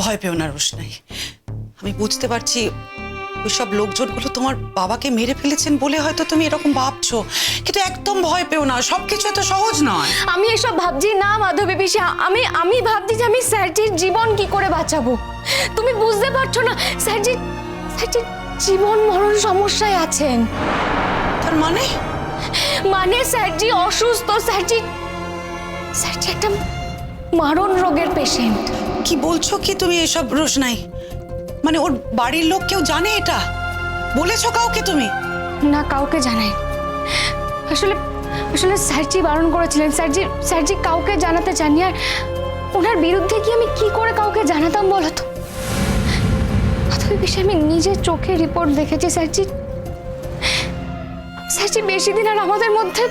ভয় পেও না রোশনাই। আমি বুঝতে পারছি ওই সব লোকজনগুলো তোমার বাবাকে মেরে ফেলেছেন বলে হয়তো তুমি এরকম ভাবছ। কিন্তু একদম ভয় পেও না সবকিছু এত সহজ নয়। আমি এসব ভাবছি না মাধবী পিসি আমি আমি ভাবছি যে আমি স্যারজির জীবন কি করে বাঁচাবো। তুমি বুঝতে পারছ না স্যারজি স্যারজি জীবন মরণ সমস্যায় আছেন। তার মানে? মানে স্যারজি অসুস্থ স্যারজি স্যারজি একটা মারণ রোগের পেশেন্ট কি বলছো কি তুমি এসব রোশনাই? মানে ওর বাড়ির লোক কেউ জানে এটা? বলেছ কাউকে তুমি? না, কাউকে জানাই। আসলে আসলে স্যারজি বারণ করেছিলেন। স্যারজি স্যারজি কাউকে জানাতে চাননি। আর ওনার বিরুদ্ধে কি আমি কি করে কাউকে জানাতাম বলো তো? বিষয়ে আমি নিজের চোখে রিপোর্ট দেখেছি, স্যারজি? স্যারজি, বেশি দিন আর আমাদের মধ্যে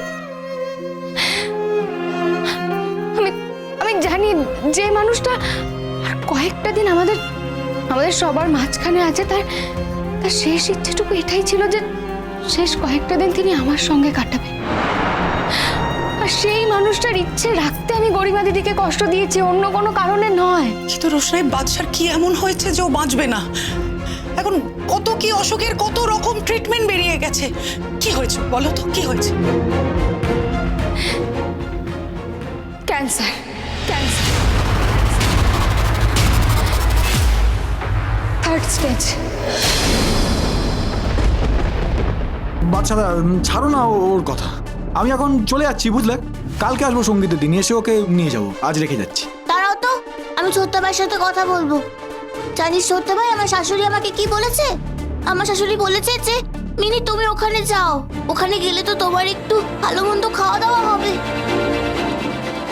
আমি আমি জানি যে মানুষটা কয়েকটা দিন আমাদের আমাদের সবার মাঝখানে আছে তার তার শেষ ইচ্ছেটুকু এটাই ছিল যে শেষ কয়েকটা দিন তিনি আমার সঙ্গে কাটাবেন আর সেই মানুষটার ইচ্ছে রাখতে আমি গরিমা দিদিকে কষ্ট দিয়েছি অন্য কোনো কারণে নয়। কিন্তু রোশনাই বাদশার কি এমন হয়েছে যে ও বাঁচবে না? এখন কত কি অসুখের কত রকম ট্রিটমেন্ট বেরিয়ে গেছে? কি হয়েছে বলো তো কি হয়েছে? Cancer cancer stage. বাচ্চারা ছাড়ো না ও- ওর কথা। আমি এখন চলে যাচ্ছি বুঝলে? কালকে আসব সঙ্গীতের দিন এসে ওকে নিয়ে যাব। আজ রেখে যাচ্ছি। দাঁড়াও তো আমি সত্য ভাইয়ের সাথে কথা বলব। জানিস সত্য ভাই আমার শাশুড়ি আমাকে কি বলেছে? আমার শাশুড়ি বলেছে যে মিনি তুমি ওখানে যাও। ওখানে গেলে তো তোমার একটু ভালো মন্দ খাওয়া দাওয়া হবে।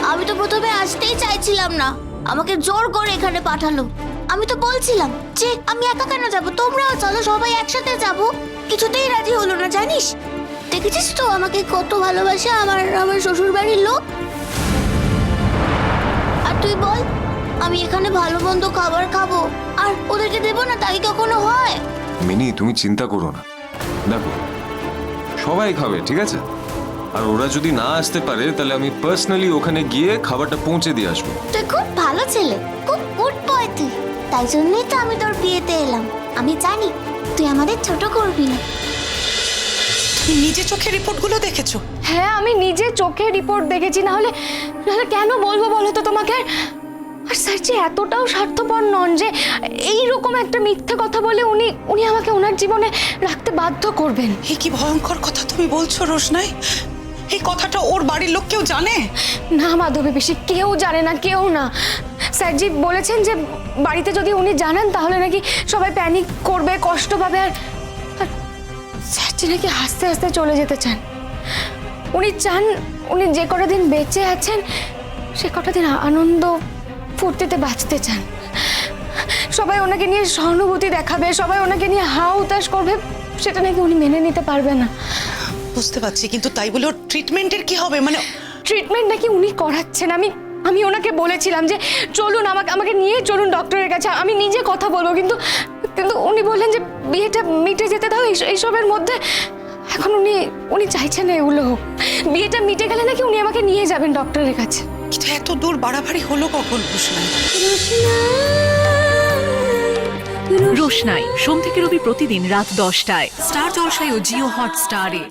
আমি তো প্রথমে আসতেই চাইছিলাম না। আমাকে জোর করে এখানে পাঠালো। আমি তো বলছিলাম যে আমি একা কেন যাব? তোমরাও চলো, সবাই একসাথে যাব। কিছুতেই রাজি হলো না, জানিস? দেখেছিস তো আমাকে কত ভালোবাসে আমার আমার শ্বশুর বাড়ির লোক? আর তুই বল, আমি এখানে ভালো মন্দ খাবার খাব, আর ওদেরকে দেবো না তাই কখনো হয়? মিনি, তুমি চিন্তা করো না। দেখো, সবাই খাবে, ঠিক আছে? আর ওরা যদি না আসতে পারে তাহলে আমি পার্সোনালি ওখানে গিয়ে খাবারটা পৌঁছে দিয়ে আসব। তুই খুব ভালো ছেলে খুব গুড বয় তুই। তাই জন্যই তো আমি তোর বিয়েতে এলাম। আমি জানি তুই আমাদের ছোট করবি না। তুমি নিজে চোখে রিপোর্টগুলো দেখেছ? হ্যাঁ আমি নিজে চোখে রিপোর্ট দেখেছি। না হলে নাহলে কেন বলব বলো তো তোমাকে? আর স্যার যে এতটাও স্বার্থপর নন যে এই রকম একটা মিথ্যে কথা বলে উনি উনি আমাকে ওনার জীবনে রাখতে বাধ্য করবেন। এই কি ভয়ঙ্কর কথা তুমি বলছো রোশনাই? এই কথাটা ওর বাড়ির লোক কেউ জানে? না মাধবী পিসি, কেউ জানে না, কেউ না। স্যারজি বলেছেন যে বাড়িতে যদি উনি জানান, তাহলে নাকি সবাই প্যানিক করবে, কষ্ট পাবে আর স্যারজি নাকি হাসতে হাসতে চলে যেতে চান। উনি চান উনি যে কটা দিন বেঁচে আছেন, সে কটা দিন আনন্দ ফুর্তিতে বাঁচতে চান। সবাই ওনাকে নিয়ে সহানুভূতি দেখাবে, সবাই ওনাকে নিয়ে হাও উতাস করবে, সেটা নাকি উনি মেনে নিতে পারবে না। বুঝতে পারছি কিন্তু তাই বলে ওর ট্রিটমেন্টের কি হবে? মানে ট্রিটমেন্ট নাকি উনি করাচ্ছেন? আমি আমি ওনাকে বলেছিলাম যে চলুন আমাকে আমাকে নিয়ে চলুন ডক্টরের কাছে। আমি নিজে কথা বলব কিন্তু কিন্তু উনি বললেন যে বিয়েটা মিটে যেতে দাও এইসবের মধ্যে। এখন উনি উনি চাইছেন না এগুলো হোক বিয়েটা মিটে গেলে নাকি উনি আমাকে নিয়ে যাবেন ডক্টরের কাছে? কিন্তু এত দূর বাড়াবাড়ি হলো কখন রোশনাই? রোশনাই সোম থেকে রবি প্রতিদিন রাত দশটায়। স্টার জলসায় ও জিও হটস্টারে।